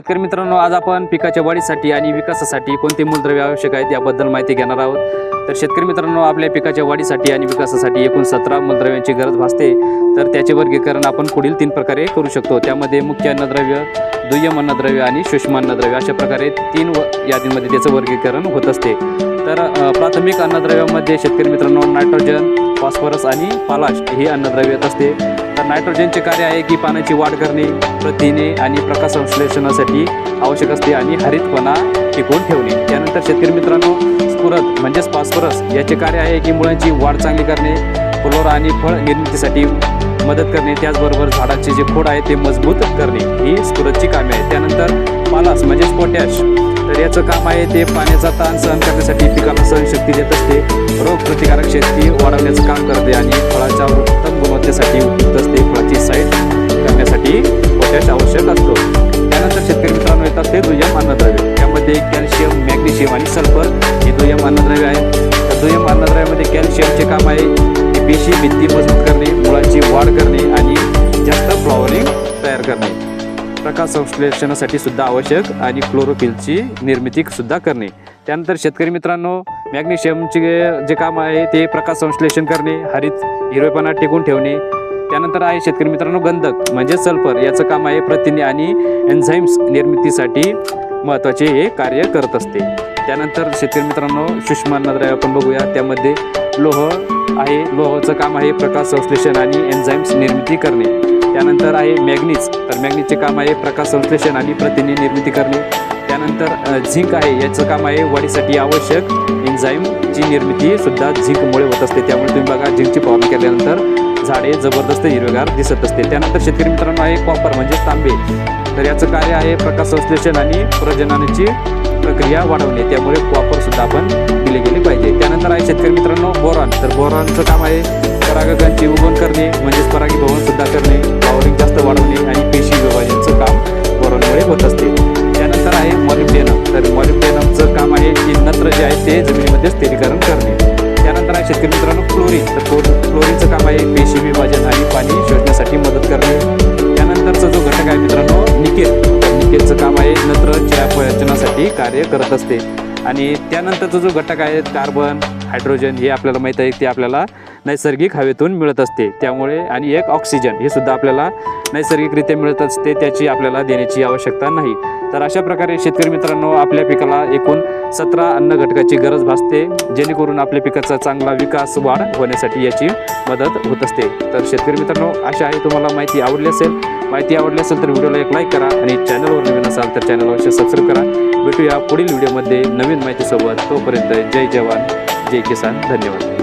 शेतकरी मित्रांनो आज आपण पिकाच्या वाढीसाठी आणि विकासासाठी कोणते मूलद्रव्य आवश्यक आहेत याबद्दल माहिती घेणार आहोत. तर शेतकरी मित्रांनो आपल्या पिकाच्या वाढीसाठी आणि विकासासाठी एकूण सतरा मूलद्रव्यांची गरज भासते. तर त्याचे वर्गीकरण आपण पुढील तीन प्रकारे करू शकतो. त्यामध्ये मुख्य अन्नद्रव्य दुय्यम अन्नद्रव्य आणि सूक्ष्म अन्नद्रव्य अशा प्रकारे तीन व यादीमध्ये त्याचं वर्गीकरण होत असते. तर प्राथमिक अन्नद्रव्यामध्ये शेतकरी मित्रांनो नायट्रोजन फॉस्फरस आणि पालाश हे अन्नद्रव्य येत असते. तर नायट्रोजनचे कार्य आहे की पाण्याची वाढ करणे प्रथिने आणि प्रकाश संश्लेषणासाठी आवश्यक असते आणि हरितपणा टिकवून ठेवणे. त्यानंतर शेतकरी मित्रांनो स्फुरद म्हणजेच फॉस्फरस याचे कार्य आहे की मुळांची वाढ चांगली करणे फुलोरा आणि फळ निर्मितीसाठी मदत करणे त्याचबरोबर झाडाचे जे खोड आहे ते मजबूत करणे ही स्फुरदची कामे आहेत. त्यानंतर पालास म्हणजेच पोटॅश. याचं काम आहे ते पाण्याचा ताण सहन करण्यासाठी पिकांना सहनशक्ती देत असते. रोग प्रतिकारक शक्ती वाढवण्याचं काम करते आणि फळाच्या उत्तम गुणवत्तेसाठी उपयुक्त असते. फळाची साईड करण्यासाठी पोटॅश आवश्यक असतो. त्यानंतर शेतकरी मित्रांनो येतात ते दुय्यम अन्नद्रव्य. त्यामध्ये कॅल्शियम मॅग्नेशियम आणि सल्फर हे दुय्यम अन्नद्रव्य आहेत. त्या दुय्यम अन्नद्रव्यामध्ये कॅल्शियमचे काम आहे. पेशी भित्ती मजबूत करणे मुळाची वाढ करणे आणि जास्त फ्लॉवरिंग तयार करणे. प्रकाश संश्लेषणासाठी सुद्धा आवश्यक आणि क्लोरोफिलची निर्मिती सुद्धा करणे. त्यानंतर शेतकरी मित्रांनो मॅग्नेशियमचे जे काम आहे ते प्रकाश संश्लेषण करणे हरित हिरवेपणा टिकून ठेवणे. त्यानंतर आहे शेतकरी मित्रांनो गंधक म्हणजे सल्फर. याचं काम आहे प्रथिने आणि एन्झाईम्स निर्मितीसाठी महत्त्वाचे हे कार्य करत असते. त्यानंतर शेतकरी मित्रांनो सूक्ष्म अन्नद्रव्य आपण बघूया. त्यामध्ये लोह आहे. लोहाचं काम आहे प्रकाश संश्लेषण आणि एन्झाईम्स निर्मिती करणे. त्यानंतर आहे मॅग्नीज तर मॅग्नीजचे काम आहे प्रकाश संश्लेषण आणि प्रथिने निर्मिती करणे. त्यानंतर झिंक आहे. याचं काम आहे वाढीसाठी आवश्यक एन्झाईमची निर्मिती सुद्धा झिंकमुळे होत असते. त्यामुळे तुम्ही बघा झिंकची फवारणी केल्यानंतर झाडे जबरदस्त हिरवेगार दिसत असते. त्यानंतर शेतकरी मित्रांनो आहे कॉपर म्हणजे तांबे. तर याचं कार्य आहे प्रकाश संश्लेषण आणि प्रजननाची प्रक्रिया वाढवणे. त्यामुळे कॉपर सुद्धा आपण दिले गेले पाहिजे. त्यानंतर आहे शेतकरी मित्रांनो? बोरॉन. तर बोरॉनचं काम आहे परागकांची उगवण करणे म्हणजेच परागीभवन सुद्धा करणे पावरिंग जास्त वाढवणे आणि पेशी विभाजनचं काम बोरॉनमुळे होत असते. त्यानंतर आहे मॉलिब्डेनम. तर मॉलिब्डेनमचं काम आहे की नत्र जे आहे ते जमिनीमध्ये स्थिरीकरण करणे. त्यानंतर आहे शेतकरी मित्रांनो क्लोरीन. तर क्लो- क्लोरीनचं काम आहे पेशी विभाजन आणि पाणी शोधण्यासाठी मदत करणे. त्यानंतरचा जो घटक आहे मित्रांनो निकेल. निकेलचं काम आहे नत्र चयापचनासाठी कार्य करत असते. आणि त्यानंतरचा जो घटक आहे कार्बन हायड्रोजन हे आपल्याला माहीत आहे ते आपल्याला नैसर्गिक हवेतून मिळत असते. त्यामुळे आणि एक ऑक्सिजन हे सुद्धा आपल्याला नैसर्गिकरित्या मिळत असते त्याची आपल्याला देण्याची आवश्यकता नाही. तर अशा प्रकारे शेतकरी मित्रांनो आपल्या पिकाला एकूण सतरा अन्न घटकाची गरज भासते जेणेकरून आपल्या पिकाचा चांगला विकास वाढ होण्यासाठी याची मदत होत असते. तर शेतकरी मित्रांनो अशा आहे तुम्हाला माहिती आवडली असेल. माहिती आवडली असेल तर व्हिडिओला एक लाईक करा आणि चॅनलवर नवीन असाल तर चॅनलवर सबस्क्राईब करा. भेटूया पुढील व्हिडिओमध्ये नवीन माहितीसोबत. तोपर्यंत जय जवान जय किसान. धन्यवाद.